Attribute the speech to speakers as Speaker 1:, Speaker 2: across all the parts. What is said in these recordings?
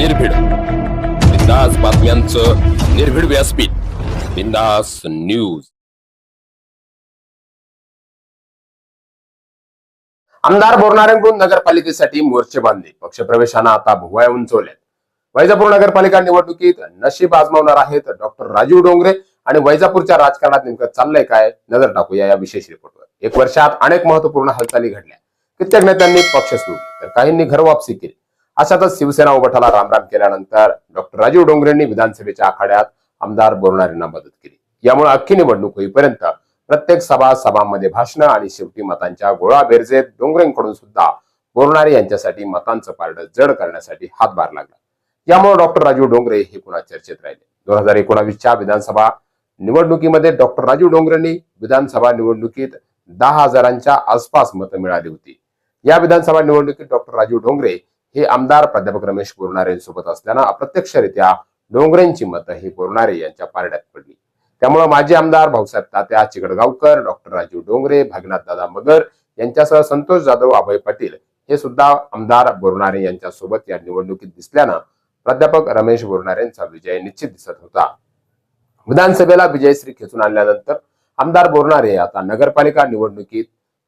Speaker 1: निर्भीड. बिंदास बातम्यांचं निर्भीड व्यासपीठ. बिंदास न्यूज. आमदार बोरणाऱ्यांकडून नगरपालिकेसाठी मोर्चे बांधले. पक्षप्रवेशांना आता भुवया उंचवल्यात. वैजापूर नगरपालिका निवडणुकीत नशीब आजमावणार आहेत डॉक्टर राजीव डोंगरे आणि वैजापूरच्या राजकारणात नेमकं चाललंय काय? नजर टाकूया या विशेष रिपोर्टवर. एक वर्षात अनेक महत्त्वपूर्ण हालचाली घडल्या. कित्येक नेत्यांनी पक्ष सोडले तर काहींनी घरवापसी केली. अशातच शिवसेना उभाटाला रामराम केल्यानंतर डॉक्टर राजीव डोंगरेंनी विधानसभेच्या आखाड्यात आमदार बोरणारेंना मदत केली. यामुळे अख्खी निवडणूक होईपर्यंत प्रत्येक सभा सभांमध्ये भाषणं आणि शेवटी मतांच्या गोळा बेरजेत डोंगरेंकडून सुद्धा बोरणारे यांच्यासाठी मतांचं पारडं जड करण्यासाठी हातभार लागला. यामुळे डॉक्टर राजीव डोंगरे हे पुन्हा चर्चेत राहिले. दोन हजार एकोणावीसच्या विधानसभा निवडणुकीमध्ये डॉक्टर राजीव डोंगरेंनी विधानसभा निवडणुकीत दहा हजारांच्या आसपास मतं मिळाली होती. या विधानसभा निवडणुकीत डॉक्टर राजीव डोंगरे हे आमदार प्राध्यापक रमेश बोरणारे सोबत असल्यानं अप्रत्यक्षरित्या डोंगरेंची मतं ही बोरणारे यांच्या पारड्यात पडली. त्यामुळे माजी आमदार भाऊसाहेब तात्या चिकडगावकर डॉक्टर राजीव डोंगरे भागनाथ दादा मगर यांच्यासह संतोष जाधव अभय पाटील हे सुद्धा आमदार बोरणारे यांच्या सोबत या निवडणुकीत दिसल्यानं प्राध्यापक रमेश बोरणारेंचा विजय निश्चित दिसत होता. विधानसभेला विजयश्री खेचून आणल्यानंतर आमदार बोरणारे आता नगरपालिका निवडणुकीत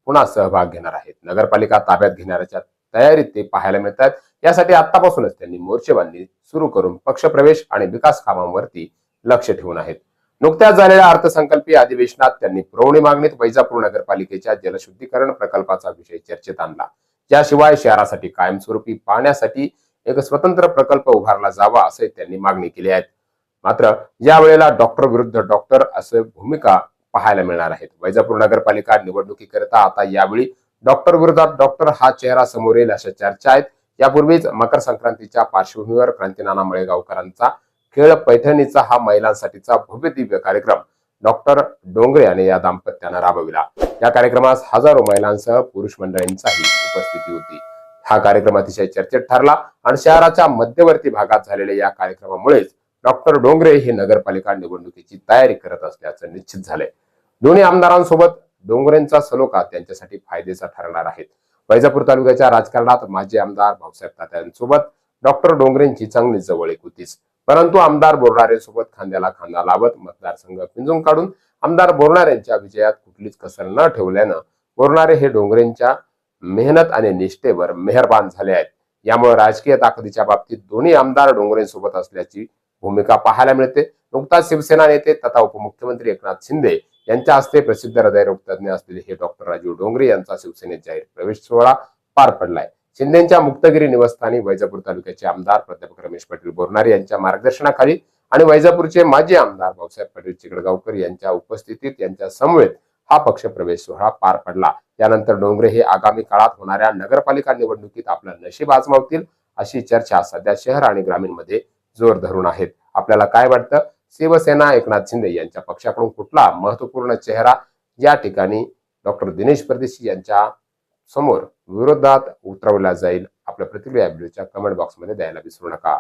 Speaker 1: पुन्हा सहभाग घेणार आहेत. नगरपालिका ताब्यात घेणाऱ्याच्या तयारीत ते पाहायला मिळतात. यासाठी आतापासूनच त्यांनी मोर्चेबांधणी सुरू करून पक्षप्रवेश आणि विकास कामांवरती लक्ष ठेवून आहेत. नुकत्याच झालेल्या अर्थसंकल्पीय अधिवेशनात त्यांनी पुरवणी मागणीत वैजापूर नगरपालिकेच्या जलशुद्धीकरण प्रकल्पाचा विषय चर्चेत आणला. याशिवाय शहरासाठी कायमस्वरूपी पाहण्यासाठी एक स्वतंत्र प्रकल्प उभारला जावा असे त्यांनी मागणी केली आहे. मात्र यावेळेला डॉक्टर विरुद्ध डॉक्टर असे भूमिका पाहायला मिळणार आहेत. वैजापूर नगरपालिका निवडणुकीकरिता आता यावेळी डॉक्टर विरोधात डॉक्टर हा चेहरा समोर येईल अशा चर्चा आहेत. यापूर्वीच मकर संक्रांतीच्या पार्श्वभूमीवर क्रांतीनाना मळेगावकरांचा खेळ पैठणीचा हा महिलांसाठीचा भव्य दिव्य कार्यक्रम. डॉक्टर डोंगरे यांनी या दाम्पत्यानं राबविला. या कार्यक्रमास हजारो महिलांसह पुरुष मंडळींचाही उपस्थिती होती. हा कार्यक्रम अतिशय चर्चेत ठरला आणि शहराच्या मध्यवर्ती भागात झालेल्या या कार्यक्रमामुळेच डॉक्टर डोंगरे हे नगरपालिका निवडणुकीची तयारी करत असल्याचं निश्चित झालंय. दोन्ही आमदारांसोबत डोंगरेंचा सलोखा त्यांच्यासाठी फायदेचा ठरणार आहे. वैजापूर तालुक्याच्या राजकारणात माजी आमदार भाऊसाहेब तात्यांसोबत डॉक्टर डोंगरेंची चांगली जवळीक होतीच. परंतु आमदार बोरणारे सोबत खांद्याला खांदा लावत मतदारसंघ पिंजून काढून आमदार बोरणाऱ्यांच्या विजयात कुठलीच कसर न ठेवल्यानं बोरणारे हे डोंगरेंच्या मेहनत आणि निष्ठेवर मेहरबान झाले आहेत. यामुळे राजकीय ताकदीच्या बाबतीत दोन्ही आमदार डोंगरेंसोबत असल्याची भूमिका पाहायला मिळते. नुकताच शिवसेना नेते तथा उपमुख्यमंत्री एकनाथ शिंदे यांच्या हस्ते प्रसिद्ध हृदयरोग तज्ज्ञ असलेले हे डॉक्टर राजीव डोंगरे यांचा शिवसेनेत जाहीर प्रवेश सोहळा पार पडलाय. शिंदेच्या मुक्तगिरी निवासस्थानी वैजापूर तालुक्याचे आमदार प्राध्यापक रमेश पाटील बोरणारे यांच्या मार्गदर्शनाखाली आणि वैजापूरचे माजी आमदार भाऊसाहेब पाटील चिकडगावकर यांच्या उपस्थितीत यांच्या समवेत हा पक्ष प्रवेश सोहळा पार पडला. त्यानंतर डोंगरे हे आगामी काळात होणाऱ्या नगरपालिका निवडणुकीत आपलं नशीब आजमावतील अशी चर्चा सध्या शहर आणि ग्रामीणमध्ये जोर धरून आहेत. आपल्याला काय वाटतं? शिवसेना एकनाथ शिंदे यांच्या पक्षाकडून कुठला महत्त्वपूर्ण चेहरा या ठिकाणी डॉक्टर दिनेश परदेशी यांच्या समोर विरोधात उतरवला जाईल? आपल्या प्रतिक्रिया व्हिडिओच्या कमेंट बॉक्समध्ये द्यायला विसरू नका.